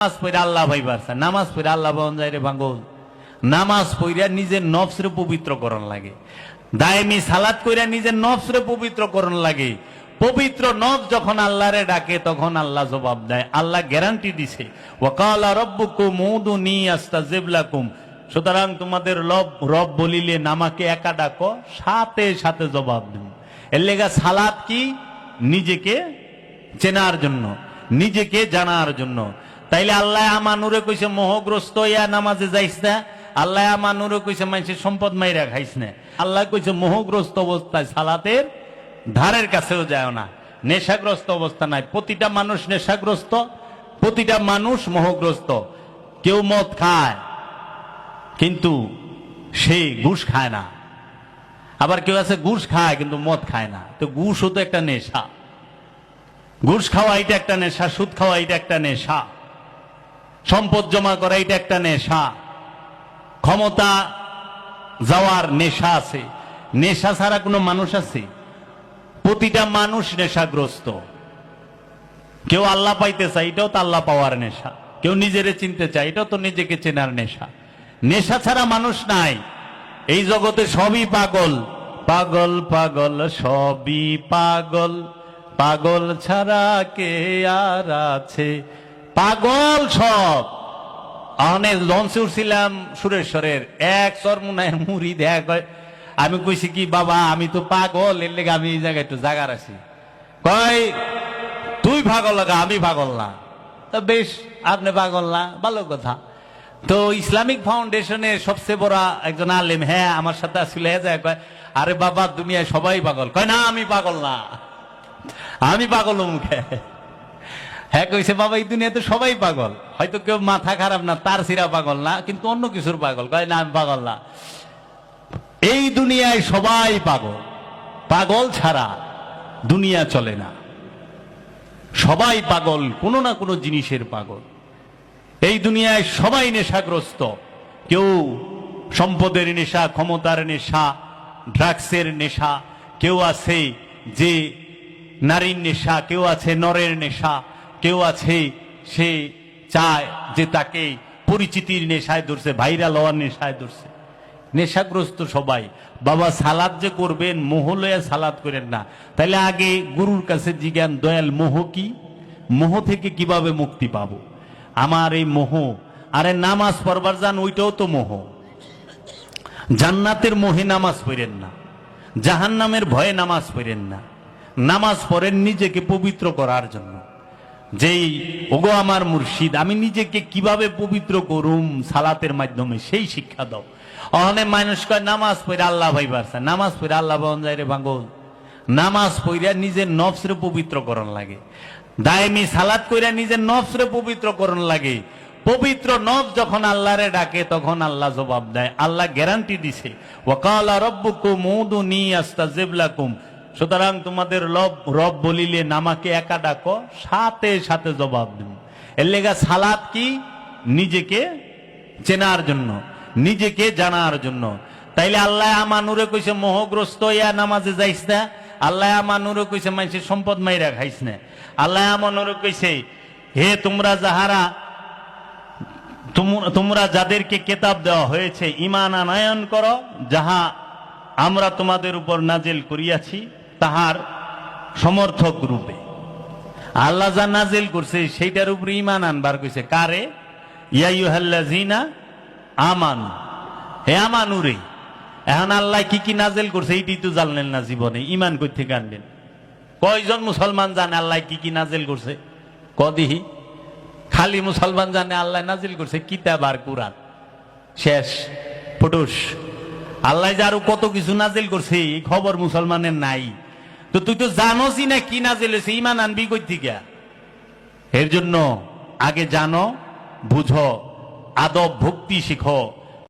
নামাজ পড়ে আল্লাহ ভাইবার। নামাজ পড়ে আল্লাহ বন যায় রে ভাঙ্গল। নামাজ পড়িয়া নিজের নফসরে পবিত্র করণ লাগে। দায়মি সালাত কইরা নিজের নফসরে পবিত্র করণ লাগে। পবিত্র নফ যখন আল্লাহরে ডাকে, তখন আল্লাহ জবাব দেয়, আল্লাহ গ্যারান্টি দিছে। ওয়াকালা রব্বুকুম উদুনি আস্তাজিবলাকুম সুতরাং তোমাদের রব রব বলিলে নামাকে একা ডাকো, সাথে সাথে জবাব দিন। এর লেগা সালাত কি? নিজেকে চেনার জন্য, নিজেকে জানার জন্য। তাইলে আল্লাহ আমানুরে কইছে, মোহগ্রস্ত ইয়া নামাজে যাইস না। আল্লাহ আমানুরে কইছে মানুষের সম্পদ মাইরা খাইস না। আল্লাহ কইছে, মোহগ্রস্ত অবস্থায় সালাতের ধারের কাছেও যায় না। নেশাগ্রস্ত অবস্থা নাই। প্রতিটা মানুষ নেশাগ্রস্ত, প্রতিটা মানুষ মোহগ্রস্ত। কেউ মদ খায়, কিন্তু সে ঘুষ খায় না। আবার কেউ আছে, ঘুষ খায়, কিন্তু মদ খায় না। তো ঘুষও তো একটা নেশা। ঘুষ খাওয়া এটা একটা নেশা, সুদ খাওয়া এটা একটা নেশা। সম্পদ জমা করা, এটা একটা নেশা। ক্ষমতা যাওয়ার নেশা আছে। নেশা ছাড়া কোনো মানুষ আছে? প্রতিটা মানুষ নেশাগ্রস্ত। কেউ আল্লাহ পাইতে চায়, এটাও তো আল্লাহ পাওয়ার নেশা। কেউ নিজেরে চিনতে চায়, এটাও তো নিজেকে চেনার নেশা। নেশা ছাড়া মানুষ নাই। এই জগতে সবই পাগল। পাগল পাগল, সবই পাগল। পাগল ছাড়া কে আর আছে? পাগল সব। অনেক লঞ্চে উঠছিলাম সুরেশ্বরের। এক সরমুনায়ের মুড়ি দেখ আমি কইছি কি, বাবা, আমি তো পাগল, এর লেগে আমি এই জায়গায় একটু জাগার আছি। কয়, তুই পাগল লাগা, আমি পাগল না। তা বেশ, আপনি পাগল না, ভালো কথা। তো ইসলামিক ফাউন্ডেশনের সবচেয়ে বড় একজন আলেম হ্যাঁ আমার সাথে আসলে হ্যাঁ কয়, আরে বাবা, দুনিয়ায় সবাই পাগল। কয়, না, আমি পাগল না। আমি পাগল মুখে হ্যাঁ কইছে, বাবা, এই দুনিয়াতে সবাই পাগল। হয়তো কেউ মাথা খারাপ না, তার সিরা পাগল না, কিন্তু অন্য কিছুর পাগল। কয়, না, আমি পাগল না। এই দুনিয়ায় সবাই পাগল। পাগল ছাড়া দুনিয়া চলে না। সবাই পাগল, কোনো না কোনো জিনিসের পাগল। এই দুনিয়ায় সবাই নেশাগ্রস্ত। কেউ সম্পদের নেশা, ক্ষমতার নেশা, ড্রাগসের নেশা, কেউ আছে যে নারীর নেশা, কেউ আছে নরের নেশা কেউ আছে, সে চায় যে তাকে পরিচিতির নেশায় ধরছে, ভাইরাল হওয়ার নেশায় ধরছে। নেশাগ্রস্ত সবাই। বাবা সালাদ যে করবেন, মোহ লয়া সালাদ করেন না। তাহলে আগে গুরুর কাছে জিজ্ঞান, দয়াল, মোহ কি? মোহ থেকে কীভাবে মুক্তি পাব? আমার এই মোহ, আরে নামাজ পড়বার যান, ওইটাও তো মোহ। জান্নাতের মোহে নামাজ পড়েন না। জাহান নামের ভয়ে নামাজ পড়েন না। নামাজ পড়েন নিজেকে পবিত্র করার জন্য। যেই, ওগো আমার মুর্শিদ, আমি নিজেকে কীভাবে পবিত্র করুম সালাতের মাধ্যমে, সেই শিক্ষা দাও। অনেক মানুষ কয়, নামাজ পড়ে আল্লাহ ভাই বাড়ছে নামাজ পড়ে আল্লাহ বন যায় রে ভাঙ্গল নামাজ পড়িয়া নিজের নফসরে পবিত্র করণ লাগে। দায়মি সালাত কইরা নিজের নফসরে পবিত্র করণ লাগে। পবিত্র নফ যখন আল্লাহরে ডাকে, তখন আল্লাহ জবাব দেয়, আল্লাহ গ্যারান্টি দিছে। ওয়াকালা রব্বুকুম উদুনি আস্তাজিবলাকুম সুতরাং তোমাদের রব রব বলিলে নামাকে একা ডাকো, সাথে সাথে জবাব দিন। এর লেগা সালাদ কি? নিজেকে চেনার জন্য, নিজেকে জানার জন্য। তাইলে আল্লাহ আমানুরে কইছে, মোহগ্রস্ত ইয়া নামাজে যাইস না। আল্লাহ আমানুরে কইছে মানুষের সম্পদ মাইরা খাইস না। আল্লাহ আমানুরে কইছে, হে তোমরা যাহারা তোমরা যাদেরকে কেতাব দেওয়া হয়েছে ইমান আনায়ন করো, যাহা আমরা তোমাদের উপর নাজেল করিয়াছি তাহার সমর্থক রূপে। আল্লাহ যা নাজেল করছে, সেইটার উপরে ইমান আনবার কইছে। কারে? ইয়াইহাল্লাজিনা আমান। হে আমানুরে, এখন আল্লাহ কি কি নাজেল করছে, এইটি তো জানলেন না জীবনে। ইমান কই থেকে কয়জন মুসলমান জানে আল্লাহ কি কি নাজেল করছে? কদিহি? খালি মুসলমান জানে আল্লাহ নাজিল করছে কিতাব আর কুরআন। শেষ। ফুটুস আল্লাহ যে আরও কত কিছু নাজিল করছে, এই খবর মুসলমানের নাই। তো তুই তো জানোসই না কি নাজিল হয়েছে, ইমান আনবি কই থেকে? এর জন্য আগে জানো, বুঝো, আদব, ভক্তি শিখো।